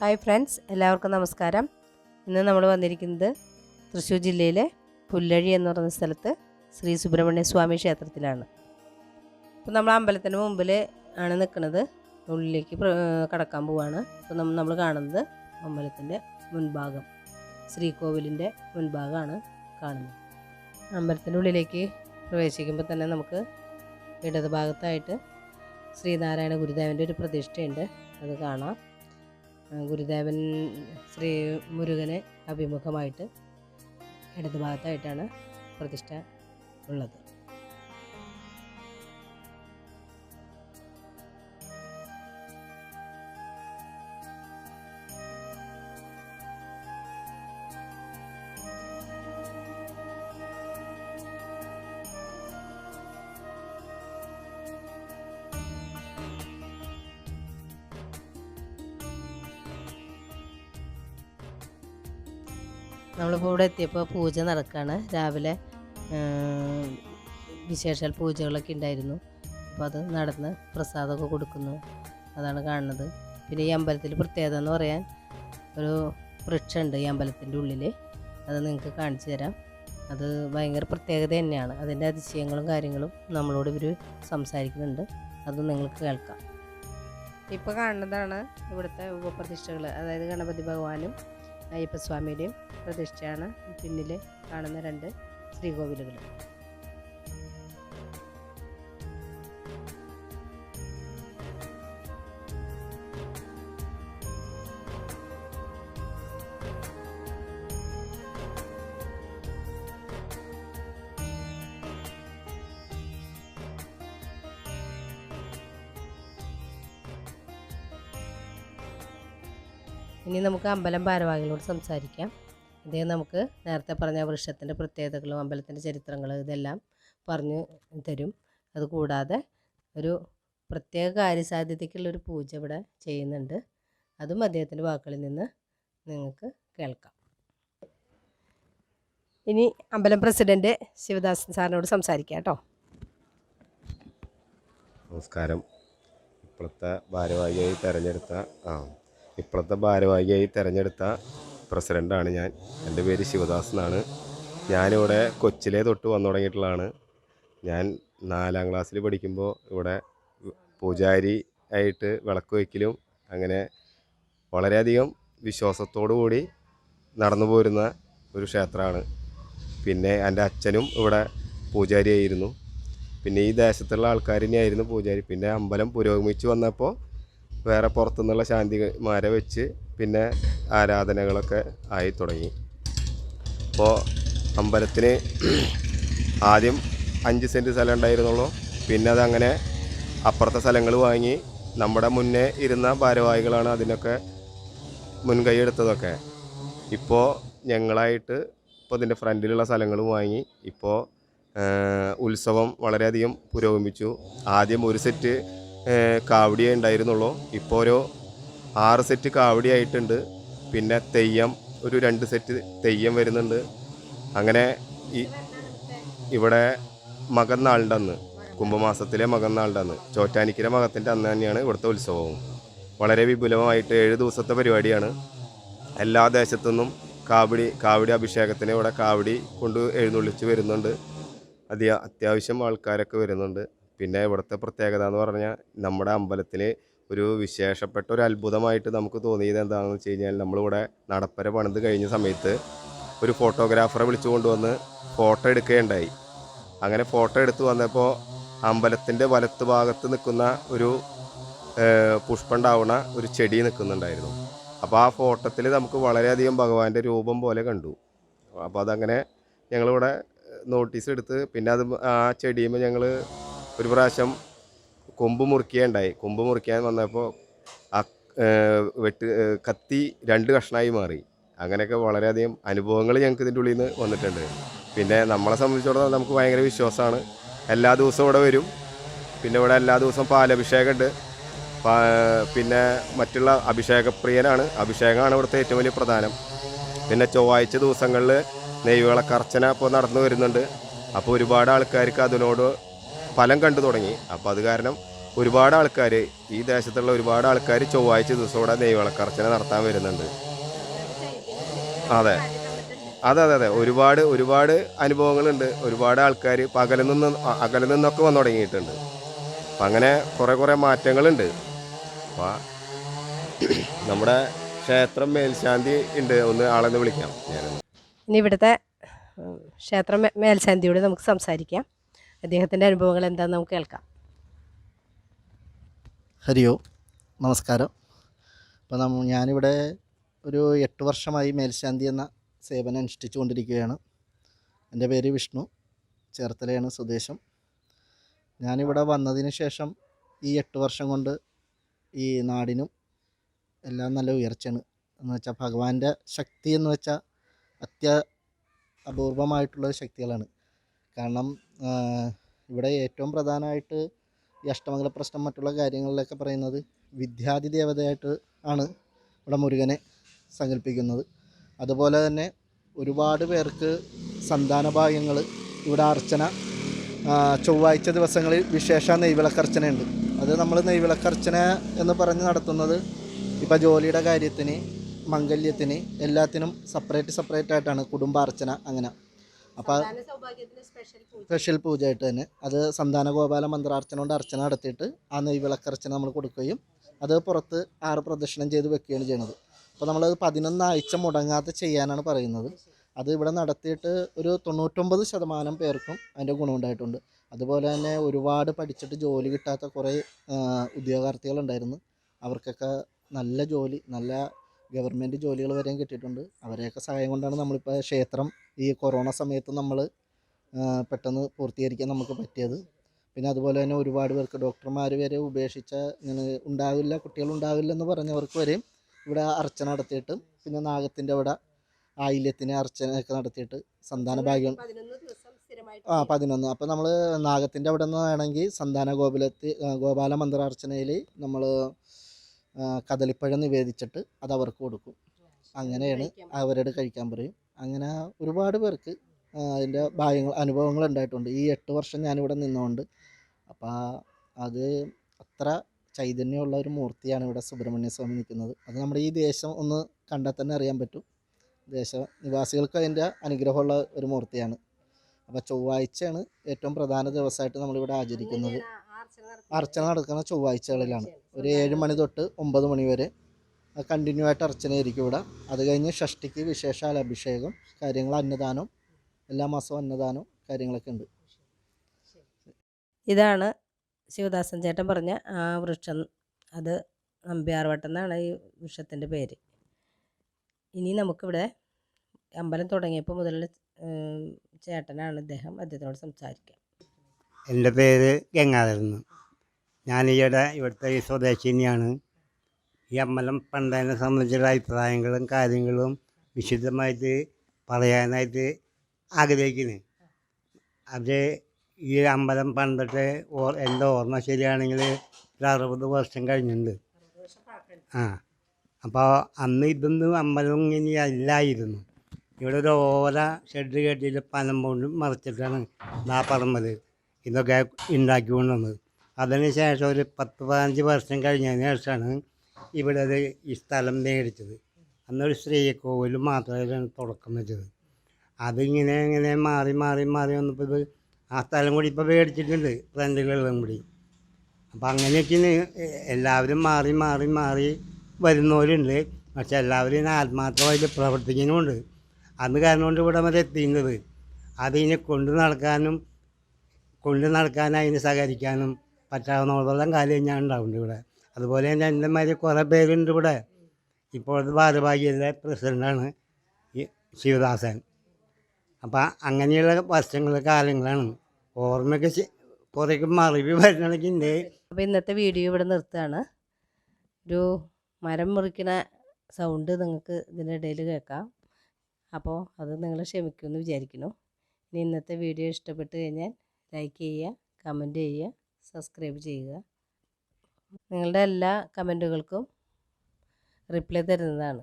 Hi friends എല്ലാവർക്കും നമസ്കാരം. ഇന്ന് നമ്മൾ വന്നിരിക്കുന്നത് തൃശ്ശൂർ ജില്ലയിലെ പുല്ലഴി എന്ന് പറയുന്ന സ്ഥലത്ത് ശ്രീ സുബ്രഹ്മണ്യ സ്വാമി ക്ഷേത്രത്തിലാണ്. അപ്പോൾ നമ്മൾ അമ്പലത്തിന് മുമ്പിൽ ആണ് നിൽക്കുന്നത്. ഉള്ളിലേക്ക് കടക്കാൻ പോവാണ്. അപ്പോൾ നമ്മൾ നമ്മൾ കാണുന്നത് അമ്പലത്തിന്റെ മുൻഭാഗം ശ്രീകോവിലിന്റെ മുൻഭാഗമാണ് കാണുന്നത്. അമ്പലത്തിന്റെ ഉള്ളിലേക്ക് പ്രവേശിക്കുമ്പോൾ തന്നെ നമുക്ക് ഇടത് ഭാഗത്തായിട്ട് ശ്രീനാരായണ ഗുരുദേവന്റെ ഒരു പ്രതിഷ്ഠയുണ്ട്. അത് കാണാം. ഗുരുദേവൻ ശ്രീ മുരുകനെ അഭിമുഖമായിട്ട് ഇടതുഭാഗത്തായിട്ടാണ് പ്രതിഷ്ഠ ഉള്ളത്. നമ്മളിപ്പോൾ ഇവിടെ എത്തിയപ്പോൾ പൂജ നടക്കുകയാണ് രാവിലെ വിശേഷ പൂജകളൊക്കെ ഉണ്ടായിരുന്നു. അപ്പോൾ അത് നടന്ന് പ്രസാദമൊക്കെ കൊടുക്കുന്നു. അതാണ് കാണുന്നത്. പിന്നെ ഈ അമ്പലത്തിൽ പ്രത്യേകത എന്ന് പറയാൻ ഒരു വൃക്ഷമുണ്ട് ഈ അമ്പലത്തിന്റെ ഉള്ളിൽ അത് നിങ്ങൾക്ക് കാണിച്ചു തരാം. അത് ഭയങ്കര പ്രത്യേകത തന്നെയാണ്. അതിന്റെ അതിശയങ്ങളും കാര്യങ്ങളും നമ്മളോട് ഇവർ സംസാരിക്കുന്നുണ്ട്. അത് നിങ്ങൾക്ക് കേൾക്കാം. ഇപ്പോൾ കാണുന്നതാണ് ഇവിടുത്തെ ഉപപ്രതിഷ്ഠകൾ അതായത് ഗണപതി ഭഗവാനും അയ്യപ്പസ്വാമിയുടെയും പ്രതിഷ്ഠയാണ് പിന്നിൽ കാണുന്ന രണ്ട് ശ്രീകോവിലുകൾ. ഇനി നമുക്ക് അമ്പലം ഭാരവാഹികളോട് സംസാരിക്കാം. അദ്ദേഹം നമുക്ക് നേരത്തെ പറഞ്ഞ വൃക്ഷത്തിന്റെ പ്രത്യേകതകളും അമ്പലത്തിന്റെ ചരിത്രങ്ങൾ ഇതെല്ലാം പറഞ്ഞു തരും. അതുകൂടാതെ ഒരു പ്രത്യേക കാര്യസാധ്യതയ്ക്കുള്ളൊരു പൂജ ഇവിടെ ചെയ്യുന്നുണ്ട്. അതും അദ്ദേഹത്തിന്റെ വാക്കുകളിൽ നിന്ന് നിങ്ങൾക്ക് കേൾക്കാം. ഇനി അമ്പലം പ്രസിഡന്റ് ശിവദാസൻ സാറിനോട് സംസാരിക്കാം കേട്ടോ. നമസ്കാരം. ഇപ്പോഴത്തെ ഭാരവാഹിയായി തിരഞ്ഞെടുത്ത ആ ഇപ്പോഴത്തെ ഭാരവാഹിയായി തിരഞ്ഞെടുത്ത പ്രസിഡന്റാണ് ഞാൻ. എന്റെ പേര് ശിവദാസ് എന്നാണ്. ഞാനിവിടെ കൊച്ചിലെ തൊട്ട് വന്നു തുടങ്ങിയിട്ടുള്ളതാണ്. ഞാൻ നാലാം ക്ലാസ്സിൽ പഠിക്കുമ്പോൾ ഇവിടെ പൂജാരി ആയിട്ട് വിളക്ക് വയ്ക്കലും അങ്ങനെ വളരെയധികം വിശ്വാസത്തോടു കൂടി നടന്നു പോരുന്ന ഒരു ക്ഷേത്രമാണ്. പിന്നെ എന്റെ അച്ഛനും ഇവിടെ പൂജാരിയായിരുന്നു. പിന്നെ ഈ ദേശത്തുള്ള ആൾക്കാർ തന്നെയായിരുന്നു പൂജാരി. പിന്നെ അമ്പലം പുരോഗമിച്ച് വന്നപ്പോൾ വേറെ പുറത്തുനിന്നുള്ള ശാന്തിമാരെ വെച്ച് പിന്നെ ആരാധനകളൊക്കെ ആയി തുടങ്ങി. അപ്പോൾ അമ്പലത്തിന് ആദ്യം അഞ്ച് സെന്റ് സ്ഥലം ഉണ്ടായിരുന്നുള്ളൂ. പിന്നെ അതങ്ങനെ അപ്പുറത്തെ സ്ഥലങ്ങൾ വാങ്ങി നമ്മുടെ മുന്നേ ഇരുന്ന ഭാരവാഹികളാണ് അതിനൊക്കെ മുൻകൈ എടുത്തതൊക്കെ. ഇപ്പോൾ ഞങ്ങളായിട്ട് ഇപ്പോൾ ഇതിന്റെ ഫ്രണ്ടിലുള്ള സ്ഥലങ്ങൾ വാങ്ങി ഇപ്പോൾ ഉത്സവം വളരെയധികം പുരോഗമിച്ചു. ആദ്യം ഒരു സെറ്റ് കാവടിയേ ഉണ്ടായിരുന്നുള്ളൂ. ഇപ്പോൾ ഒരു ആറ് സെറ്റ് കാവടി ആയിട്ടുണ്ട്. പിന്നെ തെയ്യം ഒരു രണ്ട് സെറ്റ് തെയ്യം വരുന്നുണ്ട്. അങ്ങനെ ഈ ഇവിടെ മകന്നാളിന്റെ അന്ന് കുംഭമാസത്തിലെ മകന്നാളിന്റെ അന്ന് ചോറ്റാനിക്കര മകത്തിന്റെ അന്ന് തന്നെയാണ് ഇവിടുത്തെ ഉത്സവവും. വളരെ വിപുലമായിട്ട് ഏഴ് ദിവസത്തെ പരിപാടിയാണ്. എല്ലാ ദേശത്തുനിന്നും കാവടി കാവടി അഭിഷേകത്തിന് ഇവിടെ കാവടി കൊണ്ട് എഴുന്നള്ളിച്ച് വരുന്നുണ്ട്. അതി അത്യാവശ്യം ആൾക്കാരൊക്കെ വരുന്നുണ്ട്. പിന്നെ ഇവിടുത്തെ പ്രത്യേകത എന്ന് പറഞ്ഞാൽ നമ്മുടെ അമ്പലത്തിൽ ഒരു വിശേഷപ്പെട്ട ഒരു അത്ഭുതമായിട്ട് നമുക്ക് തോന്നിയത് എന്താണെന്ന് വെച്ച് കഴിഞ്ഞാൽ നമ്മളിവിടെ നടപ്പര പണിത് കഴിഞ്ഞ സമയത്ത് ഒരു ഫോട്ടോഗ്രാഫറെ വിളിച്ചു കൊണ്ടുവന്ന് ഫോട്ടോ എടുക്കുകയുണ്ടായി. അങ്ങനെ ഫോട്ടോ എടുത്ത് വന്നപ്പോൾ അമ്പലത്തിന്റെ വലത്ത് ഭാഗത്ത് നിൽക്കുന്ന ഒരു പുഷ്പമുണ്ടാവുന്ന ഒരു ചെടി നിൽക്കുന്നുണ്ടായിരുന്നു. അപ്പോൾ ആ ഫോട്ടോത്തിൽ നമുക്ക് വളരെയധികം ഭഗവാന്റെ രൂപം പോലെ കണ്ടു. അപ്പോൾ അതങ്ങനെ ഞങ്ങളിവിടെ നോട്ടീസ് എടുത്ത് പിന്നെ അത് ആ ചെടിയുമ്പോൾ ഞങ്ങൾ ഒരു പ്രാവശ്യം കൊമ്പ് മുറിക്കുകയുണ്ടായി. കൊമ്പ് മുറിക്കാൻ വന്നപ്പോൾ ആ വെട്ട് കത്തി രണ്ട് കഷ്ണമായി മാറി. അങ്ങനെയൊക്കെ വളരെയധികം അനുഭവങ്ങൾ ഞങ്ങൾക്ക് ഇതിന്റെ ഉള്ളിൽ നിന്ന് വന്നിട്ടുണ്ട്. പിന്നെ നമ്മളെ സംബന്ധിച്ചിടത്തോളം നമുക്ക് ഭയങ്കര വിശ്വാസമാണ്. എല്ലാ ദിവസവും ഇവിടെ വരും. പിന്നെ ഇവിടെ എല്ലാ ദിവസവും പാലഭിഷേകമുണ്ട് പിന്നെ മറ്റുള്ള അഭിഷേകപ്രിയനാണ്. അഭിഷേകമാണ് ഇവിടുത്തെ ഏറ്റവും വലിയ പ്രധാനം. പിന്നെ ചൊവ്വാഴ്ച ദിവസങ്ങളിൽ നെയ്വിളക്കർച്ചന ഇപ്പോൾ നടന്നു വരുന്നുണ്ട്. അപ്പോൾ ഒരുപാട് ആൾക്കാർക്ക് അതിനോട് ഫലം കണ്ടു തുടങ്ങി. അപ്പോൾ അത് കാരണം ഒരുപാട് ആൾക്കാർ ഈ ദേശത്തുള്ള ഒരുപാട് ആൾക്കാർ ചൊവ്വാഴ്ച ദിവസം ഇവിടെ ദൈവവിളക്കർച്ചന നടത്താൻ വരുന്നുണ്ട്. അതെ. അതെ അതെ അതെ. ഒരുപാട് ഒരുപാട് അനുഭവങ്ങളുണ്ട്. ഒരുപാട് ആൾക്കാർ പകലിൽ നിന്ന് അകലിൽ നിന്നൊക്കെ വന്നു തുടങ്ങിയിട്ടുണ്ട്. അപ്പം അങ്ങനെ കുറേ കുറേ മാറ്റങ്ങളുണ്ട്. അപ്പോൾ നമ്മുടെ ക്ഷേത്രം മേൽശാന്തി ഉണ്ട്. ഒന്ന് ആളെന്ന് വിളിക്കാം. ഞാൻ ഇനി ഇവിടുത്തെ ക്ഷേത്ര മേൽശാന്തിയോട് നമുക്ക് സംസാരിക്കാം. അദ്ദേഹത്തിന്റെ അനുഭവങ്ങൾ എന്താണെന്ന് നമുക്ക് കേൾക്കാം. ഹരിയോ നമസ്കാരം. അപ്പോൾ നമ്മ ഞാനിവിടെ ഒരു എട്ട് വർഷമായി മേൽശാന്തി എന്ന സേവനം അനുഷ്ഠിച്ചു കൊണ്ടിരിക്കുകയാണ്. എന്റെ പേര് വിഷ്ണു. ചേർത്തലയാണ് സ്വദേശം. ഞാനിവിടെ വന്നതിന് ശേഷം ഈ എട്ട് വർഷം കൊണ്ട് ഈ നാടിനും എല്ലാം നല്ല ഉയർച്ചയാണ്. എന്ന് വെച്ചാൽ ഭഗവാന്റെ ശക്തി എന്ന് വെച്ചാൽ അത്യ അപൂർവമായിട്ടുള്ള ശക്തികളാണ്. കാരണം ഇവിടെ ഏറ്റവും പ്രധാനമായിട്ട് ഈ അഷ്ടമംഗല പ്രശ്നം മറ്റുള്ള കാര്യങ്ങളിലൊക്കെ പറയുന്നത് വിദ്യാധി ദേവതയായിട്ട് ആണ് ഇവിടെ മുരുകനെ സങ്കല്പിക്കുന്നത്. അതുപോലെ തന്നെ ഒരുപാട് പേർക്ക് സന്താന ഭാഗ്യങ്ങൾ ഇവിടെ അർച്ചന ചൊവ്വാഴ്ച ദിവസങ്ങളിൽ വിശേഷ നെയ്വിളക്കർച്ചനയുണ്ട്. അത് നമ്മൾ നെയ്വിളക്കർച്ചന എന്ന് പറഞ്ഞ് നടത്തുന്നത് ഇപ്പോൾ ജോലിയുടെ കാര്യത്തിന് മംഗല്യത്തിന് എല്ലാത്തിനും സെപ്പറേറ്റ് സെപ്പറേറ്റ് ആയിട്ടാണ്. കുടുംബാർച്ചന അങ്ങനെ. അപ്പോൾ സ്പെഷ്യൽ പൂജ. ആയിട്ട് തന്നെ. അത് സന്താന ഗോപാല മന്ത്രാർച്ചന കൊണ്ട് അർച്ചന നടത്തിയിട്ട് ആ നെയ്വിളക്കർച്ചന നമ്മൾ കൊടുക്കുകയും അത് പുറത്ത് ആറ് പ്രദക്ഷിണം ചെയ്ത് വെക്കുകയാണ് ചെയ്യുന്നത്. അപ്പോൾ നമ്മളത് പതിനൊന്നാഴ്ച മുടങ്ങാതെ ചെയ്യാനാണ് പറയുന്നത്. അത് ഇവിടെ നടത്തിയിട്ട് ഒരു തൊണ്ണൂറ്റൊമ്പത് ശതമാനം പേർക്കും അതിന്റെ ഗുണമുണ്ടായിട്ടുണ്ട് അതുപോലെ തന്നെ ഒരുപാട് പഠിച്ചിട്ട് ജോലി കിട്ടാത്ത കുറേ ഉദ്യോഗാർത്ഥികളുണ്ടായിരുന്നു അവർക്കൊക്കെ നല്ല ജോലി നല്ല ഗവൺമെന്റ് ജോലികൾ വരെയും കിട്ടിയിട്ടുണ്ട്. അവരെയൊക്കെ സഹായം കൊണ്ടാണ് നമ്മളിപ്പോൾ ക്ഷേത്രം ഈ കൊറോണ സമയത്ത് നമ്മൾ പെട്ടെന്ന് പൂർത്തീകരിക്കാൻ നമുക്ക് പറ്റിയത്. പിന്നെ അതുപോലെ തന്നെ ഒരുപാട് പേർക്ക് ഡോക്ടർമാർ വരെ ഉപേക്ഷിച്ച ഇങ്ങനെ ഉണ്ടാവില്ല കുട്ടികൾ ഉണ്ടാവില്ല എന്ന് പറഞ്ഞവർക്ക് വരെയും ഇവിടെ അർച്ചന നടത്തിയിട്ട് പിന്നെ നാഗത്തിന്റെ അവിടെ ആയില്യത്തിന് അർച്ചനയൊക്കെ നടത്തിയിട്ട് സന്താന ഭാഗ്യം ആ പതിനൊന്ന്. അപ്പോൾ നമ്മൾ നാഗത്തിന്റെ അവിടെ നിന്ന് വേണമെങ്കിൽ സന്താന ഗോപുലത്തിൽ ഗോപാല മന്ത്രാർച്ചനയിൽ നമ്മൾ കദളിപ്പഴം നിവേദിച്ചിട്ട് അത് അവർക്ക് കൊടുക്കും. അങ്ങനെയാണ് അവരോട് കഴിക്കാൻ പറയും. അങ്ങനെ ഒരുപാട് പേർക്ക് അതിന്റെ ഭാഗ്യങ്ങൾ അനുഭവങ്ങൾ ഉണ്ടായിട്ടുണ്ട്. ഈ എട്ട് വർഷം ഞാനിവിടെ നിന്നുകൊണ്ട് അപ്പോൾ അത് അത്ര ചൈതന്യമുള്ള ഒരു മൂർത്തിയാണ് ഇവിടെ സുബ്രഹ്മണ്യ സ്വാമി നിൽക്കുന്നത്. അത് നമ്മുടെ ഈ ദേശം ഒന്ന് കണ്ടാൽ തന്നെ അറിയാൻ പറ്റും. ദേശ നിവാസികൾക്ക് അതിന്റെ അനുഗ്രഹമുള്ള ഒരു മൂർത്തിയാണ്. അപ്പോൾ ചൊവ്വാഴ്ചയാണ് ഏറ്റവും പ്രധാന ദിവസമായിട്ട് നമ്മളിവിടെ ആചരിക്കുന്നത്. അർച്ചന നടക്കുന്ന ചൊവ്വാഴ്ചകളിലാണ്. ഒരു ഏഴ് മണി തൊട്ട് ഒമ്പത് മണി വരെ കണ്ടിന്യൂ ആയിട്ട് അർച്ചനയായിരിക്കും ഇവിടെ. അത് കഴിഞ്ഞ് ഷഷ്ടിക്ക് വിശേഷാൽ അഭിഷേകം കാര്യങ്ങൾ അന്നദാനം എല്ലാ മാസവും അന്നദാനം കാര്യങ്ങളൊക്കെ ഉണ്ട്. ഇതാണ് ശിവദാസൻ ചേട്ടൻ പറഞ്ഞ ആ വൃക്ഷം. അത് നമ്പ്യാർവട്ടം എന്നാണ് ഈ വൃക്ഷത്തിന്റെ പേര്. ഇനി നമുക്കിവിടെ അമ്പലം തുടങ്ങിയപ്പോൾ മുതലുള്ള ചേട്ടനാണ് ഇദ്ദേഹം അദ്ദേഹത്തോട് സംസാരിക്കാം. എന്റെ പേര് ഗംഗാധരൻ. ഞാൻ ഈയിടെ ഇവിടുത്തെ ഈ സ്വദേശിനിയാണ്. ഈ അമ്പലം പണ്ടതിനെ സംബന്ധിച്ചുള്ള അഭിപ്രായങ്ങളും കാര്യങ്ങളും വിശുദ്ധമായിട്ട് പറയാനായിട്ട് ആഗ്രഹിക്കുന്നു. അത് ഈ അമ്പലം പണ്ടത്തെ ഓർ എന്റെ ഓർമ്മ ശരിയാണെങ്കിൽ ഒരു അറുപത് വർഷം കഴിഞ്ഞിട്ടുണ്ട്. ആ അപ്പോൾ അന്ന് ഇതൊന്നും അമ്പലം ഇങ്ങനെ അല്ലായിരുന്നു. ഇവിടെ ഒരു ഓല ഷെഡ് കെട്ടിയിട്ട് പനം കൊണ്ട് മറിച്ചിട്ടാണ് ആ പറമ്പൽ ഇതൊക്കെ ഉണ്ടാക്കി കൊണ്ടുവന്നത് അതിന് ശേഷം ഒരു പത്ത് പതിനഞ്ച് വർഷം കഴിഞ്ഞതിന് ശേഷമാണ് ഇവിടെ അത് ഈ സ്ഥലം മേടിച്ചത്. അന്നൊരു ശ്രീകോവിൽ മാത്രമായിട്ടാണ് തുടക്കം വെച്ചത്. അതിങ്ങനെ ഇങ്ങനെ മാറി മാറി മാറി വന്നപ്പോൾ ഇത് ആ സ്ഥലം കൂടി ഇപ്പോൾ മേടിച്ചിട്ടുണ്ട് ഫ്രണ്ടുകളെല്ലാം കൂടി. അപ്പോൾ അങ്ങനെയൊക്കെയാണ് എല്ലാവരും മാറി മാറി മാറി വരുന്നവരുണ്ട്. പക്ഷെ എല്ലാവരും ആത്മാർത്ഥമായിട്ട് പ്രവർത്തിക്കുന്നുമുണ്ട്. അത് കാരണം കൊണ്ട് ഇവിടെ വരെ എത്തിക്കുന്നത് അതിനെ കൊണ്ടു നടക്കാനും കൊണ്ടു നടക്കാൻ അതിന് സഹകരിക്കാനും പറ്റാവുന്നിടത്തോളം കാര്യം ഞാൻ ഉണ്ടാവുന്നുണ്ട് ഇവിടെ. അതുപോലെ തന്നെ എന്റെ മാതിരി കുറേ പേരുണ്ട് ഇവിടെ. ഇപ്പോഴത്തെ ഭാരവാഹിയിലെ പ്രസിഡന്റാണ് ഈ ശിവദാസൻ. അപ്പം അങ്ങനെയുള്ള വർഷങ്ങൾ കാലങ്ങളാണ്. ഓർമ്മയൊക്കെ കുറേ മറിവ് വരണമെങ്കിൽ ഉണ്ട്. അപ്പോൾ ഇന്നത്തെ വീഡിയോ ഇവിടെ നിർത്തുകയാണ്. ഒരു മരം മുറിക്കുന്ന സൗണ്ട് നിങ്ങൾക്ക് ഇതിന്റെ ഇടയിൽ കേൾക്കാം. അപ്പോൾ അത് നിങ്ങൾ ക്ഷമിക്കുമെന്ന് വിചാരിക്കുന്നു. ഇനി ഇന്നത്തെ വീഡിയോ ഇഷ്ടപ്പെട്ട് കഴിഞ്ഞാൽ ലൈക്ക് ചെയ്യുക കമന്റ് ചെയ്യുക സബ്സ്ക്രൈബ് ചെയ്യുക. നിങ്ങളുടെ എല്ലാ കമന്റുകൾക്കും റിപ്ലൈ തരുന്നതാണ്.